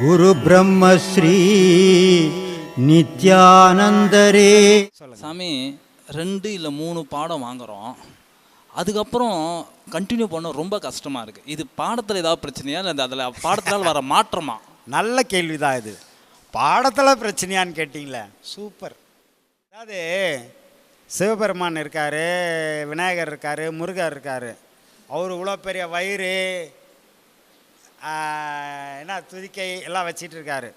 குரு பிரம்மஸ்ரீ நித்யானந்தரே. சாமி ரெண்டு இல்லை மூணு பாடம் வாங்குறோம். அதுக்கப்புறம் கண்டினியூ பண்ண ரொம்ப கஷ்டமாக இருக்குது இது பாடத்தில் ஏதாவது பிரச்சனையா? இல்லை அதில் பாடத்தினால் வர மாற்றமா? நல்ல கேள்விதான் இது. பாடத்தில் பிரச்சனையான்னு கேட்டிங்களே? சூப்பர். அதாவது சிவபெருமான் இருக்கார் விநாயகர் இருக்கார் முருகர் இருக்கார். அவர் இவ்வளோ பெரிய வயிறு என்ன துதிக்கை எல்லாம் வச்சிட்டு இருக்காரு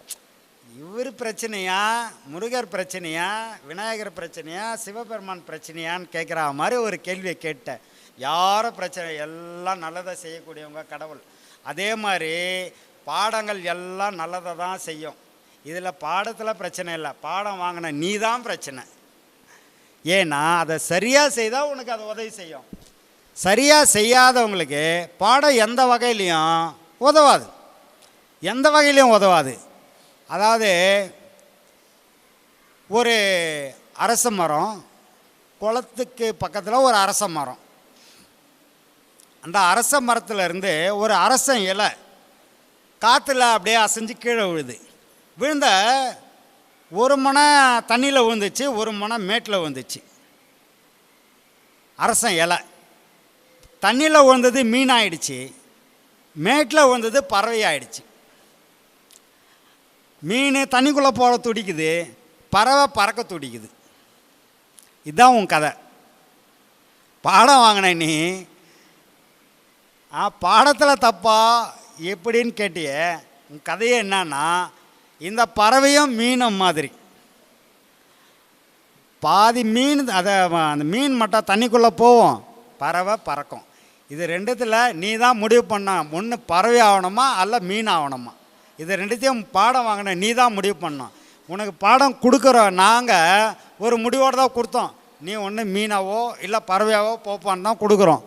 இவர் பிரச்சனையா முருகர் பிரச்சனையா விநாயகர் பிரச்சனையா சிவபெருமான் பிரச்சனையான்னு கேட்குற மாதிரி ஒரு கேள்வியை கேட்டேன். யாரும் பிரச்சனை? எல்லாம் நல்லதை செய்யக்கூடியவங்க கடவுள். அதே மாதிரி பாடங்கள் எல்லாம் நல்லதை தான் செய்யும். இதில் பாடத்தில் பிரச்சனை இல்லை. பாடம் வாங்கின நீ தான் பிரச்சனை. ஏன்னா அதை சரியாக செய்தால் உனக்கு அது உதவி செய்யும். சரியாக செய்யாதவங்களுக்கு பாடம் எந்த வகையிலையும் உதவாது. எந்த வகையிலையும் உதவாது. அதாவது ஒரு அரச மரம் குளத்துக்கு பக்கத்தில் ஒரு அரச மரம். அந்த அரச மரத்தில் இருந்து ஒரு அரசன் இலை காற்றுல அப்படியே அசைஞ்சு கீழே விழுது. விழுந்த ஒரு மனை தண்ணியில் விழுந்துச்சு ஒரு மனை மேட்டில் விழுந்துச்சு. அரசன் இலை. தண்ணியில் விழுந்தது மீன் ஆயிடுச்சு மேட்டில் விழுந்தது பறவை ஆயிடுச்சு மீன் தண்ணிக்குள்ளே போக துடிக்குது பறவை பறக்க துடிக்குது. இதுதான் உன் கதை. பாடம் வாங்கின நீ. ஆ பாடத்தில் தப்பா எப்படின்னு கேட்டியே உன் கதையே என்னன்னா இந்த பறவையும் மீனும் மாதிரி. பாதி மீன் அதை அந்த மீன் மட்டும் தண்ணிக்குள்ளே போவோம் பறவை பறக்கும். இது ரெண்டுத்தில் நீ தான் முடிவு பண்ண. ஒன்று பறவை ஆகணுமா? அல்ல மீன் ஆகணுமா? இது ரெண்டுத்தையும் பாடம் வாங்கின நீ தான் முடிவு பண்ணோம் உனக்கு பாடம் கொடுக்குறோம் நாங்கள் ஒரு முடிவோடு தான் கொடுத்தோம். நீ ஒன்று மீனாவோ இல்லை பறவையாவோ போப்பான்னு தான் கொடுக்குறோம்.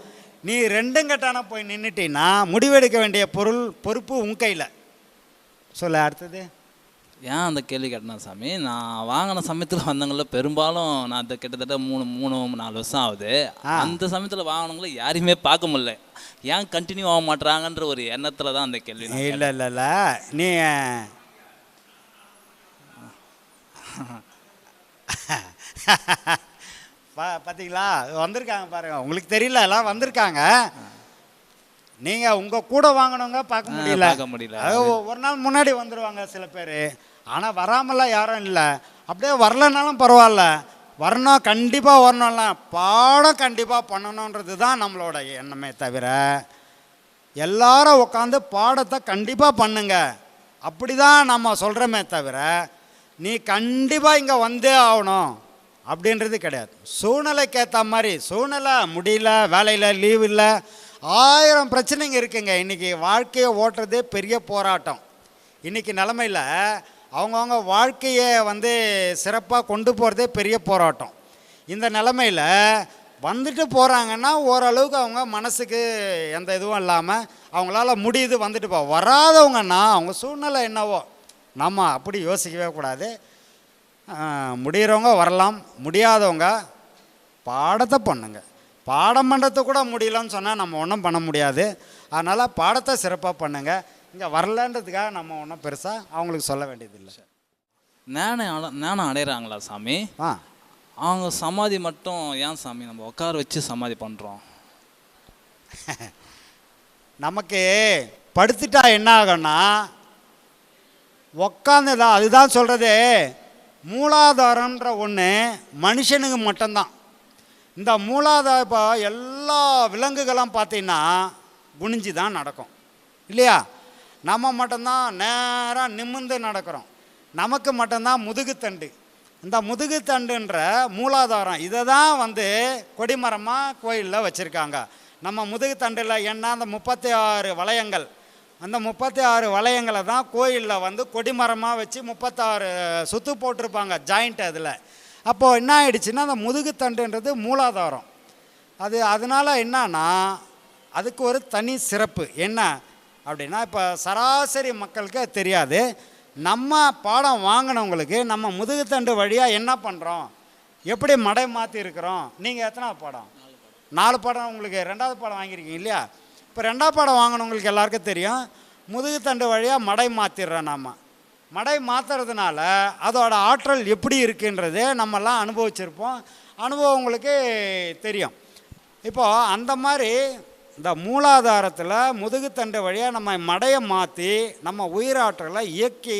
நீ ரெண்டும் கட்டான போய் நின்றுட்டீங்கன்னா முடிவெடுக்க வேண்டிய பொருள் பொறுப்பு உன் கையில். சொல்ல அடுத்தது. ஏன் அந்த கேள்வி கேட்டேன் சாமி? நான் வாங்கின சமயத்தில் வந்தவங்கள பெரும்பாலும் நான் அது கிட்டத்தட்ட மூணு மூணு நாலு வருஷம் ஆகுது. அந்த சமயத்தில் வாங்கினவங்கள யாரையுமே பார்க்க முடியல. ஏன் கண்டினியூ ஆக மாட்றாங்கன்ற ஒரு எண்ணத்தில் தான் அந்த கேள்வி இல்லை இல்லை இல்லை. நீ பா பார்த்தீங்களா வந்திருக்காங்க பாருங்க. உங்களுக்கு தெரியல எல்லாம் வந்திருக்காங்க. நீங்கள் உங்கள் கூட வாங்கினவங்க பார்க்க முடியல. பார்க்க முடியல. ஒரு நாள் முன்னாடி வந்துடுவாங்க சில பேர். ஆனால் வராமலாம் யாரும் இல்லை. அப்படியே வரலனாலும் பரவாயில்ல. வரணும் கண்டிப்பாக வரணும்ல. பாடம் கண்டிப்பாக பண்ணணுன்றது தான் நம்மளோட எண்ணமே தவிர எல்லாரும் உட்காந்து பாடத்தை கண்டிப்பாக பண்ணுங்க. அப்படி தான் நம்ம சொல்கிறோமே தவிர நீ கண்டிப்பாக இங்கே வந்தே ஆகணும் அப்படின்றது கிடையாது. சூழ்நிலைக்கு ஏற்ற மாதிரி சூழ்நிலை முடியல வேலையில் லீவ் இல்லை ஆயிரம் பிரச்சனைங்க இருக்குங்க. இன்றைக்கி வாழ்க்கையை ஓட்டுறதே பெரிய போராட்டம். இன்றைக்கி நிலமையில் அவங்கவுங்க வாழ்க்கையை வந்து சிறப்பாக கொண்டு போகிறதே பெரிய போராட்டம். இந்த நிலமையில் வந்துட்டு போகிறாங்கன்னா ஓரளவுக்கு அவங்க மனசுக்கு எந்த இதுவும் இல்லாமல் அவங்களால முடியுது வந்துட்டு போ. வராதவங்கன்னா அவங்க சூழ்நிலை என்னவோ நம்ம அப்படி யோசிக்கவே கூடாது. முடிகிறவங்க வரலாம். முடியாதவங்க பாடத்தை பண்ணுங்க. பாடம் பண்ணுறது கூட முடியலன்னு சொன்னால் நம்ம ஒன்றும் பண்ண முடியாது. அதனால் பாடத்தை சிறப்பாக பண்ணுங்க. இங்கே வரலன்றதுக்காக நம்ம ஒன்றும் பெருசாக அவங்களுக்கு சொல்ல வேண்டியதில்லை. ஞானம் அட ஞானம் அடைகிறாங்களா சாமி? ஆ. அவங்க சமாதி மட்டும் ஏன் சாமி? நம்ம உட்கார வச்சு சமாதி பண்ணுறோம் நமக்கு படுத்துட்டா என்ன ஆகும்னா உக்காந்துதான் அதுதான் சொல்கிறது மூலாதாரம்ன்ற ஒன்று மனுஷனுக்கு மட்டும்தான். இந்த மூலாதார இப்போ எல்லா விலங்குகளும் பார்த்தீங்கன்னா குனிஞ்சு தான் நடக்கும். இல்லையா? நம்ம மட்டும்தான் நேராக நிமிர்ந்து நடக்கிறோம். நமக்கு மட்டும்தான் முதுகுத்தண்டு இந்த முதுகுத்தண்டுன்ற மூலாதாரம் இதை தான் வந்து கொடிமரமாக கோயிலில் வச்சுருக்காங்க. நம்ம முதுகுத்தண்டில் என்ன? அந்த முப்பத்தி ஆறு வளையங்கள். அந்த முப்பத்தி ஆறு வளையங்களை தான் கோயிலில் வந்து கொடிமரமாக வச்சு முப்பத்தாறு சுற்று போட்டிருப்பாங்க ஜாயிண்ட் அதில். அப்போது என்ன ஆயிடுச்சுன்னா அந்த முதுகுத்தண்டுன்றது மூலாதாரம். அது அதனால் என்னன்னா அதுக்கு ஒரு தனி சிறப்பு. என்ன அப்படின்னா இப்போ சராசரி மக்களுக்கு அது தெரியாது. நம்ம பாடம் வாங்கினவங்களுக்கு நம்ம முதுகுத்தண்டு வழியாக என்ன பண்ணுறோம் எப்படி மடை மாற்றி இருக்கிறோம்? நீங்கள் எத்தனை பாடம்? நாலு பாடம் உங்களுக்கு ரெண்டாவது பாடம் வாங்கியிருக்கீங்க இல்லையா? இப்போ ரெண்டாவது பாடம் வாங்கினவங்களுக்கு எல்லாருக்கும் தெரியும். முதுகுத்தண்டு வழியாக மடை மாற்றிடுறோம் நாம். மடை மாற்றுறதுனால அதோட ஆற்றல் எப்படி இருக்குன்றது நம்மெல்லாம் அனுபவிச்சிருப்போம். அனுபவம் உங்களுக்கு தெரியும். இப்போ அந்த மாதிரி இந்த மூலாதாரத்தில் முதுகுத்தண்டு வழியாக நம்ம மடையை மாற்றி நம்ம உயிராற்றலை இயக்கி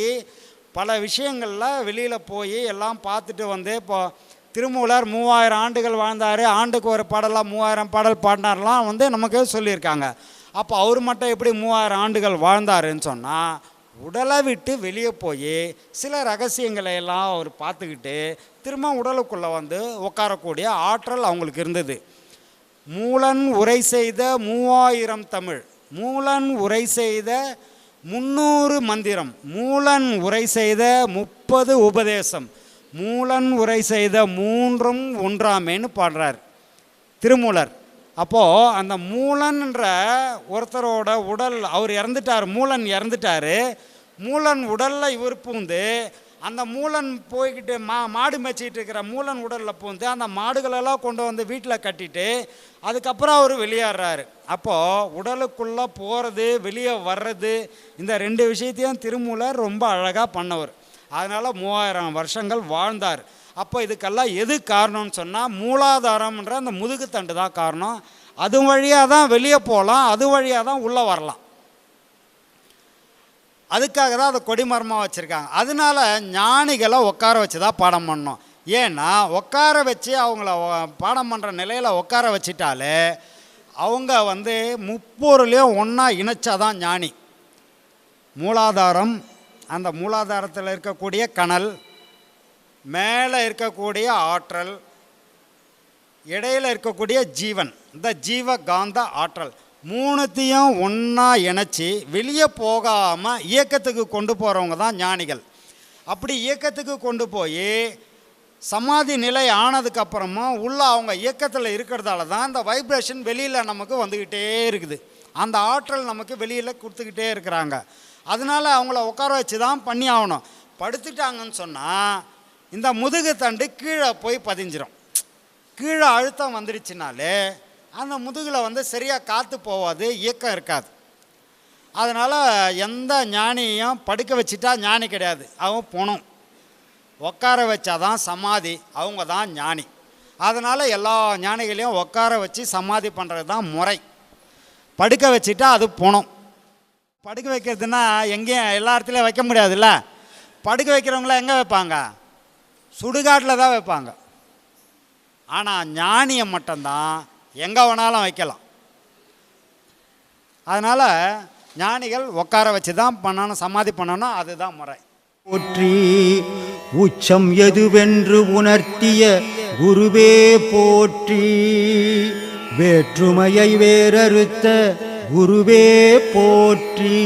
பல விஷயங்களில் வெளியில் போய் எல்லாம் பார்த்துட்டு வந்து இப்போது திருமூலர் மூவாயிரம் ஆண்டுகள் வாழ்ந்தார். ஆண்டுக்கு ஒரு பாடலாக மூவாயிரம் பாடல் பாடினார்லாம் வந்து நமக்கு சொல்லியிருக்காங்க. அப்போ அவர் மட்டும் எப்படி மூவாயிரம் ஆண்டுகள் வாழ்ந்தாருன்னு சொன்னால் உடலை விட்டு வெளியே போய் சில ரகசியங்களை எல்லாம் அவர் பார்த்துக்கிட்டு திரும்ப உடலுக்குள்ளே வந்து உட்காரக்கூடிய ஆற்றல் அவங்களுக்கு இருந்தது. மூலன் உரை செய்த மூவாயிரம் தமிழ் மூலன் உரை செய்த முந்நூறு மந்திரம் மூலன் உரை செய்த முப்பது உபதேசம் மூலன் உரை செய்த மூன்றும் ஒன்றாமேன்னு பாடுறார். திருமூலர் அப்போது அந்த மூலன்ற ஒருத்தரோட உடல் அவர் இறந்துட்டார் மூலன் இறந்துட்டார். மூலன் உடலில் இவர் பூந்து அந்த மூலன் போய்கிட்டு மா மாடு மேய்ச்சிட்டு இருக்கிற மூலன் உடலில் பூந்து அந்த மாடுகளெல்லாம் கொண்டு வந்து வீட்டில் கட்டிட்டு அதுக்கப்புறம் அவர் வெளியேறாரு. அப்போது உடலுக்குள்ளே போகிறது வெளியே வர்றது இந்த ரெண்டு விஷயத்தையும் திருமூலர் ரொம்ப அழகாக பண்ணவர். அதனால் மூவாயிரம் வருஷங்கள் வாழ்ந்தார். அப்போ இதுக்கெல்லாம் எது காரணம்னு சொன்னால் மூலாதாரம்ன்ற அந்த முதுகுத்தண்டு தான் காரணம். அது வழியாக தான் வெளியே போகலாம் அது வழியாக தான் உள்ளே வரலாம். அதுக்காக தான் அதை கொடிமரமாக வச்சுருக்காங்க. அதனால ஞானிகளை உட்கார வச்சு தான் பாடம் பண்ணோம் ஏன்னா உட்கார வச்சு அவங்கள பாடம் பண்ணுற நிலையில் உட்கார வச்சிட்டாலே அவங்க வந்து முப்பொருளையும் ஒன்றா இணைச்சாதான் ஞானி. மூலாதாரம் அந்த மூலாதாரத்தில் இருக்கக்கூடிய கனல் மேலே இருக்கக்கூடிய ஆற்றல் இடையில இருக்கக்கூடிய ஜீவன். இந்த ஜீவ காந்த ஆற்றல். மூணுத்தையும் ஒன்றா இணைச்சி வெளியே போகாமல் இயக்கத்துக்கு கொண்டு போகிறவங்க தான் ஞானிகள். அப்படி இயக்கத்துக்கு கொண்டு போய் சமாதி நிலை ஆனதுக்கப்புறமும் உள்ள அவங்க இயக்கத்தில் இருக்கிறதால தான் இந்த வைப்ரேஷன் வெளியில் நமக்கு வந்துக்கிட்டே இருக்குது. அந்த ஆற்றல் நமக்கு வெளியில் கொடுத்துக்கிட்டே இருக்கிறாங்க. அதனால அவங்கள உட்கார வச்சு தான் பண்ணி ஆகணும். படுத்துட்டாங்கன்னு சொன்னால் இந்த முதுகு தண்டு கீழே போய் பதிஞ்சிரும். கீழே அழுத்தம் வந்துடுச்சுனாலே அந்த முதுகில் வந்து சரியாக காற்று போகாது இயக்கம் இருக்காது. அதனால் எந்த ஞானியையும் படுக்க வச்சுட்டா ஞானி கிடையாது. அவன் போனோம் உட்கார வச்சாதான் சமாதி அவங்க தான் ஞானி. அதனால் எல்லா ஞானிகளையும் உட்கார வச்சு சமாதி பண்ணுறது தான் முறை. படுக்க வச்சுட்டா அது போனோம் படுக்க வைக்கிறதுனா எங்கேயும் எல்லா இடத்துலையும் வைக்க முடியாதுல்ல? படுக்க வைக்கிறவங்கள எங்கே வைப்பாங்க? சுடுகாட்டில் தான் வைப்பாங்க. ஆனால் ஞானியை மட்டும்தான் எங்கே வேணாலும் வைக்கலாம். அதனால் ஞானிகள் உட்கார வச்சு தான் பண்ணணும் சமாதி பண்ணணும் அதுதான் முறை. போற்றி உச்சம் எதுவென்று உணர்த்திய குருவே போற்றி. வேற்றுமையை வேறறுத்த குருவே போற்றி.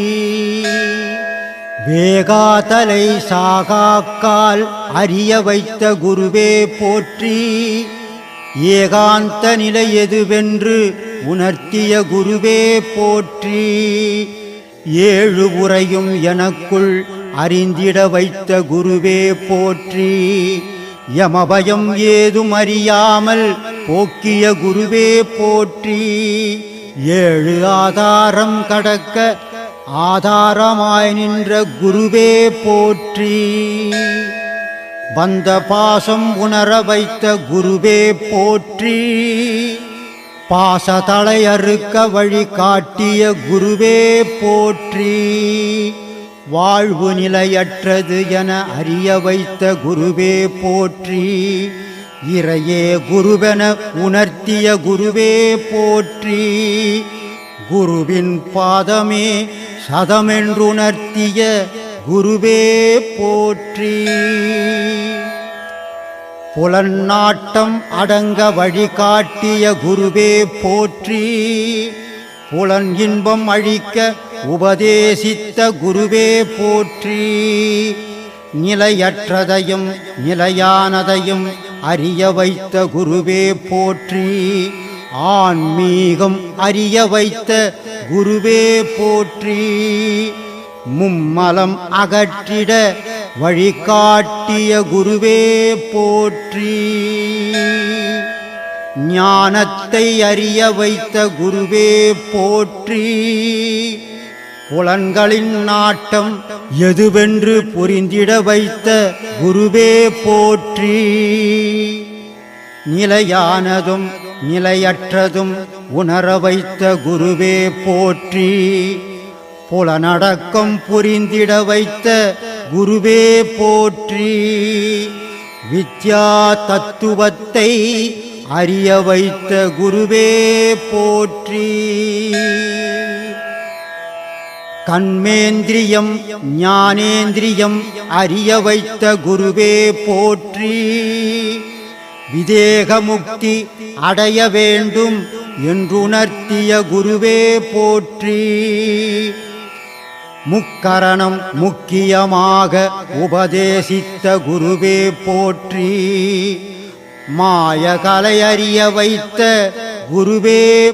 வேகாதலை சாகாக்கால் அறிய வைத்த குருவே போற்றி. ஏகாந்த நிலை எதுவென்று உணர்த்திய குருவே போற்றி. ஏழு உரையும் எனக்குள் அறிந்திட வைத்த குருவே போற்றி. யமபயம் ஏதும் அறியாமல் போக்கிய குருவே போற்றி. ஏழு ஆதாரம் கடக்க ஆதாரமாய் நின்ற குருவே போற்றி. வந்த பாசம் உணர வைத்த குருவே போற்றி. பாசதலை அறுக்க வழி காட்டிய குருவே போற்றி. வாழ்வு நிலையற்றது என அறிய வைத்த குருவே போற்றி. இறையே குருவென உணர்த்திய குருவே போற்றி. குருவின் பாதமே சதமென்றுணர்த்திய குருவே போற்றி. புலன்னாட்டம் அடங்க வழிகாட்டிய குருவே போற்றி. புலன் இன்பம் அழிக்க உபதேசித்த குருவே போற்றி. நிலையற்றதையும் நிலையானதையும் அறிய வைத்த குருவே போற்றி. ஆன்மீகம் அறிய வைத்த குருவே போற்றி. மும்மலம் அகற்றிட வழிகாட்டிய குருவே போற்றி. ஞானத்தை அறிய வைத்த குருவே போற்றி. புலன்களின் நாட்டம் எதுவென்று புரிந்திட வைத்த குருவே போற்றி. நிலையானதும் நிலையற்றதும் உணர வைத்த குருவே போற்றி. புலனடக்கம் புரிந்திட வைத்த குருவே போற்றி. வித்யா தத்துவத்தை அறிய வைத்த குருவே போற்றி. கண்மேந்திரியம் ஞானேந்திரியம் அறிய வைத்த குருவே போற்றி. விதேக முக்தி அடைய வேண்டும் என்றுணர்த்திய குருவே போற்றி. முக்கரணம் முக்கியமாக உபதேசித்த குருவே போற்றி. மாய கலையறிய வைத்த குருவே